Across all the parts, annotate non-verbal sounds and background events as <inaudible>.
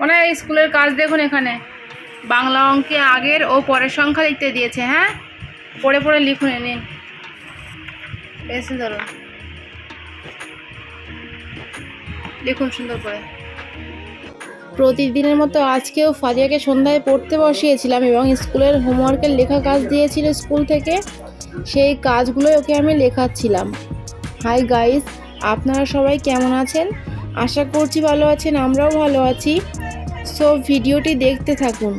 মনে হয় স্কুলের কাজ দেখুন এখানে। বাংলা অঙ্কে আগের ও পরের সংখ্যা লিখতে দিয়েছে হ্যাঁ? পড়ে পড়ে লিখুন নিন। পেন্সিল ধরুন। লিখুন সুন্দর করে। প্রতিদিনের মতো আজকেও ফারিয়াকে সন্ধ্যায় পড়তে বসিয়েছিলাম এবং স্কুলের হোমওয়ার্কের লেখা কাজ দিয়েছিল স্কুল থেকে। সেই কাজগুলোই ওকে আমি লেখাচ্ছিলাম। হাই গাইস, আপনারা সবাই কেমন আছেন? আশা করছি ভালো আছেন, আমরাও ভালো আছি। সো ভিডিওটি দেখতে থাকুন।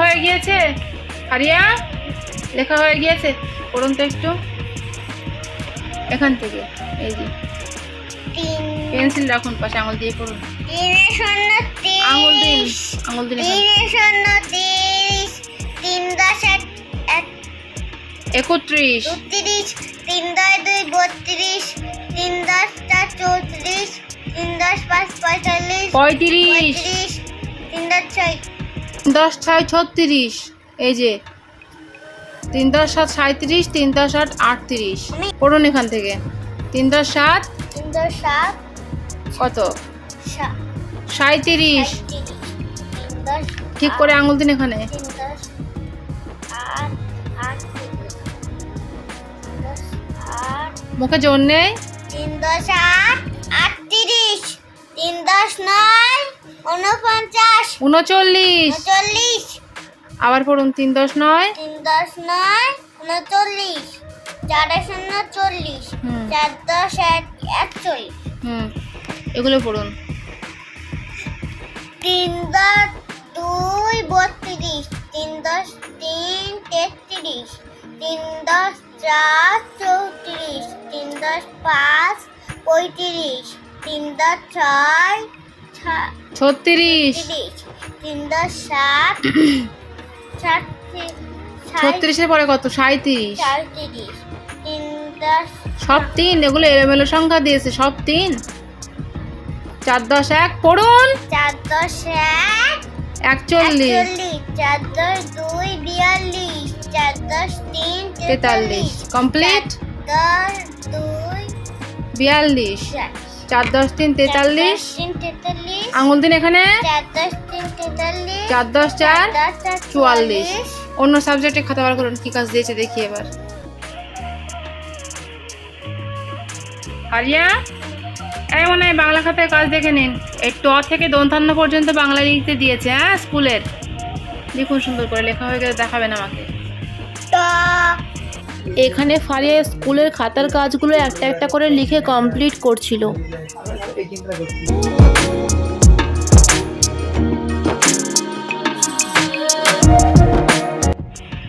হয়ে গিয়েছে? হারিয়া? লেখা হয়ে গিয়েছে? পড়ুন তো একটু। এখান থেকে এই যে। তিন। পেন্সিল রাখুন পাশে আঙুল দিয়ে শূন্য আঙুল দিন আঙুল দিন। তিনে তিরিশ। দশ এক এক। একত্রিশ। উনত্রিশ তিন দশ দুই বত্রিশ। তিন দশ চার চৌত্রিশ। তিন দশ পাঁচ পঁয়তাল্লিশ। পঁয়ত্রিশ। পঁয়ত্রিশ। তিন দশ ছয়। দশ ছয় ছত্রিশ। এই যে তিন দশ সাত সাঁত্রিশ তিন দশ আট আটত্রিশ। পড়ুন এখান থেকে। তিন দশ সাত তিন দশ সাত কত? সাত সাঁত্রিশ ঠিক করে আঙুল দিন এখানে। মুখে জোর নেই। তিন দশ আট আটত্রিশ। তিন দশ নয় উনপঞ্চাশ উনচল্লিশ। উনচল্লিশ। আবার পড়ুন তিন দশ নয়। তিন দশ নয় উনচল্লিশ। চার শূন্য চল্লিশ চার দশ এক একচল্লিশ। হুম এগুলো পড়ুন। তিন দশ দুই বত্রিশ। তিন দশ তিন তেত্রিশ। তিন দশ চার চৌত্রিশ। তিন দশ পাঁচ পঁয়ত্রিশ। তিন দশ ছয় ছত্রিশ। তিরিশ। তিন দশ সাত <clears throat> ছত্রিশের পরে কত? সাঁত্রিশ সব তিন এগুলো এলোমেলো সংখ্যা দিয়েছে সব তিন। চার দশ এক পড়ুন। চার দশ এক একচল্লিশ। চার দশ দুই বিয়াল্লিশ। চার দশ তিন তেতাল্লিশ। কমপ্লিট। দশ দুই বিয়াল্লিশ। চার দশ তিন তেতাল্লিশ। আঙুল দিন এখানে। চার দশ চার চুয়াল্লিশ। অন্য সাবজেক্টে খাতা বার করুন কি কাজ দিয়েছে দেখি এবার। হারিয়া এই মনে হয় বাংলা খাতায় কাজ দেখে নিন। এই ট থেকে দন্তান্ন পর্যন্ত বাংলা লিখতে দিয়েছে হ্যাঁ স্কুলের। লিখুন সুন্দর করে লেখা হয়ে গেলে দেখাবেন আমাকে। এখানে ফারিয়া স্কুলের খাতার কাজগুলো একটা একটা করে লিখে কমপ্লিট করছিল।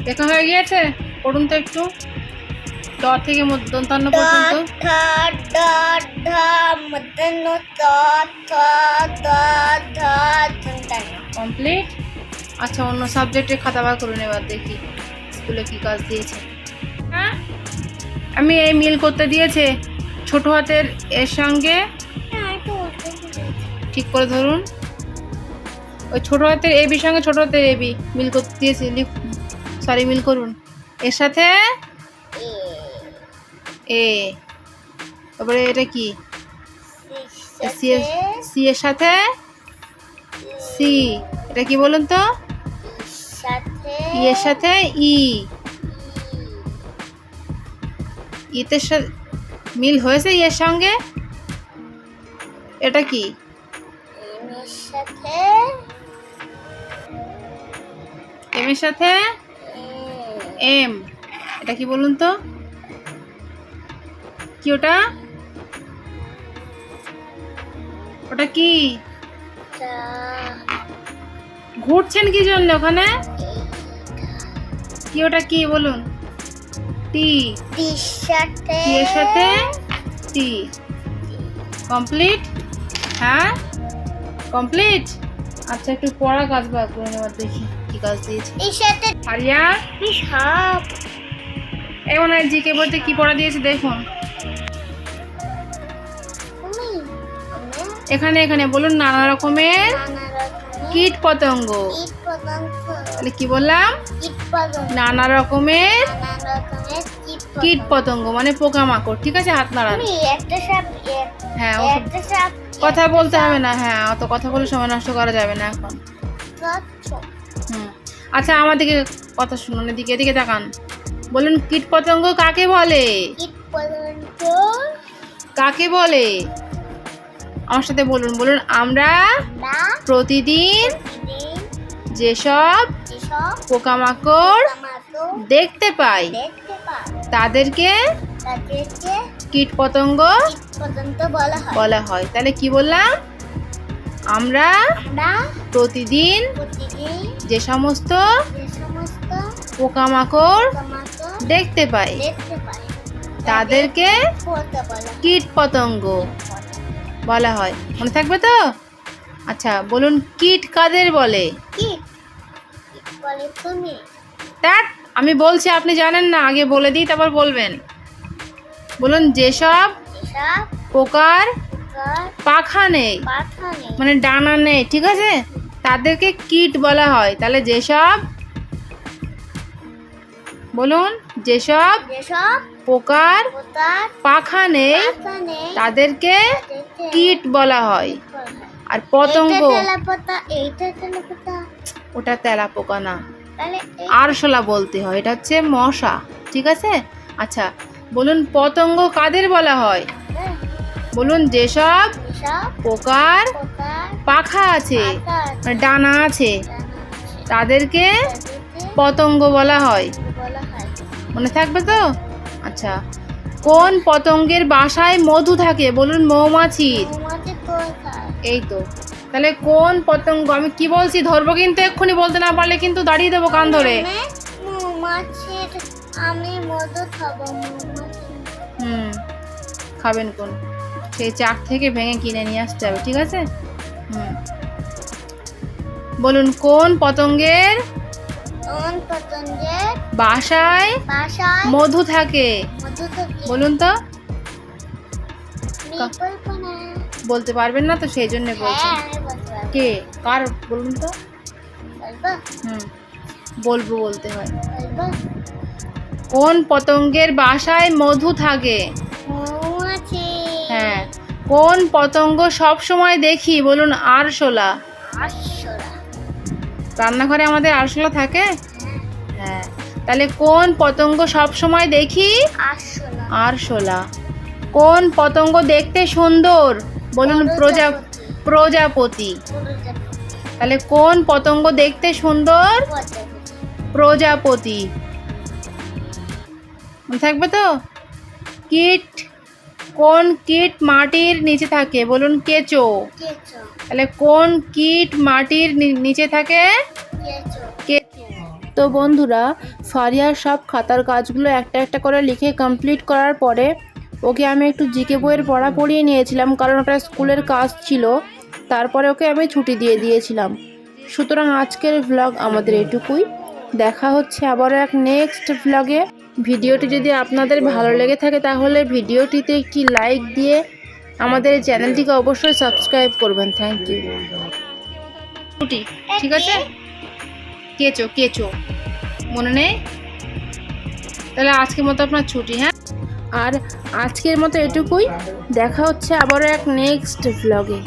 লেখা হয়ে গিয়েছে? পড়ুন তো একটু। ড থেকে দন্তান্ন পর্যন্ত। ডট ডট ধ মদন ত থ দ দন্তান্ন কমপ্লিট আচ্ছা অন্য সাবজেক্টে খাতা বার করে নেবার দেখি। স্কুলে কি কাজ দিয়েছে? আমি এই মিল করতে দিয়েছে। ছোট হাতের এর সঙ্গে ঠিক করে ধরুন। ওই ছোট হাতের এবির সঙ্গে ছোট হাতের এবি মিল করতে দিয়েছে। লিখ সরি মিল করুন। এর সাথে এ। তারপরে এটা কি? সি এর সি এর সাথে সি এটা কি বলুন তো? সাথে ই এর সাথে ই। ইতে সা- মিল হয়েছে ই এর সঙ্গে? এটা কি? সাথে। এম এর সাথে? এম। এটা কি বলুন তো? কি ওটা? ওটা কি? ঘুরছেন কি জন্য ওখানে? কি ওটা কি বলুন? টি। টির সাথে টি এর সাথে টি। কমপ্লিট হ্যাঁ? কমপ্লিট আচ্ছা একটু পড়া কাজ বার করে নেওয়ার দেখি কি কাজ দিয়েছে। এর সাথে আরিয়া সাপ এমন আর জিকে বইতে কি পড়া দিয়েছে দেখুন। এখানে এখানে বলুন নানা রকমের। কীট পতঙ্গ। তাহলে কি বললাম? নানা রকমের কীট পতঙ্গ। মানে পোকামাকড় ঠিক আছে হাত নাড়ান। হ্যাঁ কথা বলতে হবে না হ্যাঁ অত কথা বলে সময় নষ্ট করা যাবে না এখন। হুম। আচ্ছা আমার দিকে কথা শুনুন এদিকে এদিকে তাকান। বলুন কীট পতঙ্গ কাকে বলে? কাকে বলে? আমার সাথে বলুন বলুন আমরা প্রতিদিন যেসব পোকামাকড় দেখতে পাই তাদেরকে কীট পতঙ্গ বলা হয়। তাহলে কি বললাম? আমরা প্রতিদিন যে সমস্ত পোকামাকড় দেখতে পাই তাদেরকে কীট পতঙ্গ বলা হয়। মনে থাকবে তো? আচ্ছা বলুন কীট কাদের বলে? দ্যাট আমি বলছি আপনি জানেন না আগে বলে দিই তারপর বলবেন। বলুন যেসব পোকার পাখা নেই মানে ডানা নেই ঠিক আছে? তাদেরকে কীট বলা হয়। তাহলে যেসব বলুন যেসব পোকার পাখা নেই তাদেরকে কীট বলা হয়। আর পতঙ্গ। ওটা তেলা পোকা না আরশোলা বলতে হয়। এটা হচ্ছে মশা ঠিক আছে? আচ্ছা বলুন পতঙ্গ কাদের বলা হয়? হ্যাঁ, বলুন যেসব পোকার পাখা আছে পাখা আছে, মানে ডানা আছে তাদেরকে পতঙ্গ বলা হয়। মনে থাকবে তো? আচ্ছা কোন পতঙ্গের বাসায় মধু থাকে? বলুন মৌমাছির এই তো। তাহলে কোন পতঙ্গ? আমি কি বলছি? ধরবো কিন্তু এক্ষুনি বলতে না পারলে কিন্তু দাঁড়িয়ে দেবো কান ধরে। আমি মধু খাব মৌমাছি। হুম খাবেন কোন? সেই চাক থেকে ভেঙে কিনে নিয়ে আসতে হবে ঠিক আছে? হুম। বলুন কোন পতঙ্গের বাসায় মধু থাকে। বলুন তো। বলতে পারবেন না তো সেই জন্য বলছি। হ্যাঁ কে? কার? বলুন তো। হুম বলব বলতে হয়। কোন পতঙ্গের বাসায় মধু থাকে? হ্যাঁ কোন পতঙ্গ সব সময় দেখি? বলুন আরশোলা। রান্নাঘরে আমাদের আরশোলা থাকে? হ্যাঁ। তাহলে কোন পতঙ্গ সব সময় দেখি? আরশোলা। কোন পতঙ্গ দেখতে সুন্দর? বলুন প্রজা প্রজাপতি। তাহলে কোন পতঙ্গ দেখতে সুন্দর? প্রজাপতি। থাকবে তো? কীট। কোন কীট মাটির নিচে থাকে? বলুন কেঁচো। তাহলে কোন কীট মাটির নিচে থাকে? কেঁচো। তো বন্ধুরা ফারিয়ার সব খাতার কাজগুলো একটা একটা করে লিখে কমপ্লিট করার পরে ওকে আমি একটু জিকে বইয়ের পড়া পড়িয়ে নিয়েছিলাম কারণ ওটা স্কুলের কাজ ছিল। তারপরে ওকে আমি ছুটি দিয়ে দিয়েছিলাম। সুতরাং আজকের ভ্লগ আমাদের এটুকুই। দেখা হচ্ছে আবারও এক নেক্সট ভ্লগে ভিডিওটি যদি আপনাদের ভালো লেগে থাকে তাহলে ভিডিওটিতে একটি লাইক দিয়ে আমাদের চ্যানেলটিকে অবশ্যই সাবস্ক্রাইব করবেন। থ্যাংক ইউ ছুটি ঠিক আছে? কেচো কেচো। মনে নেই? তাহলে আজকের মতো আপনার ছুটি হ্যাঁ? আর আজকের মতো এটুকুই। দেখা হচ্ছে আবারও এক নেক্সট ভ্লগে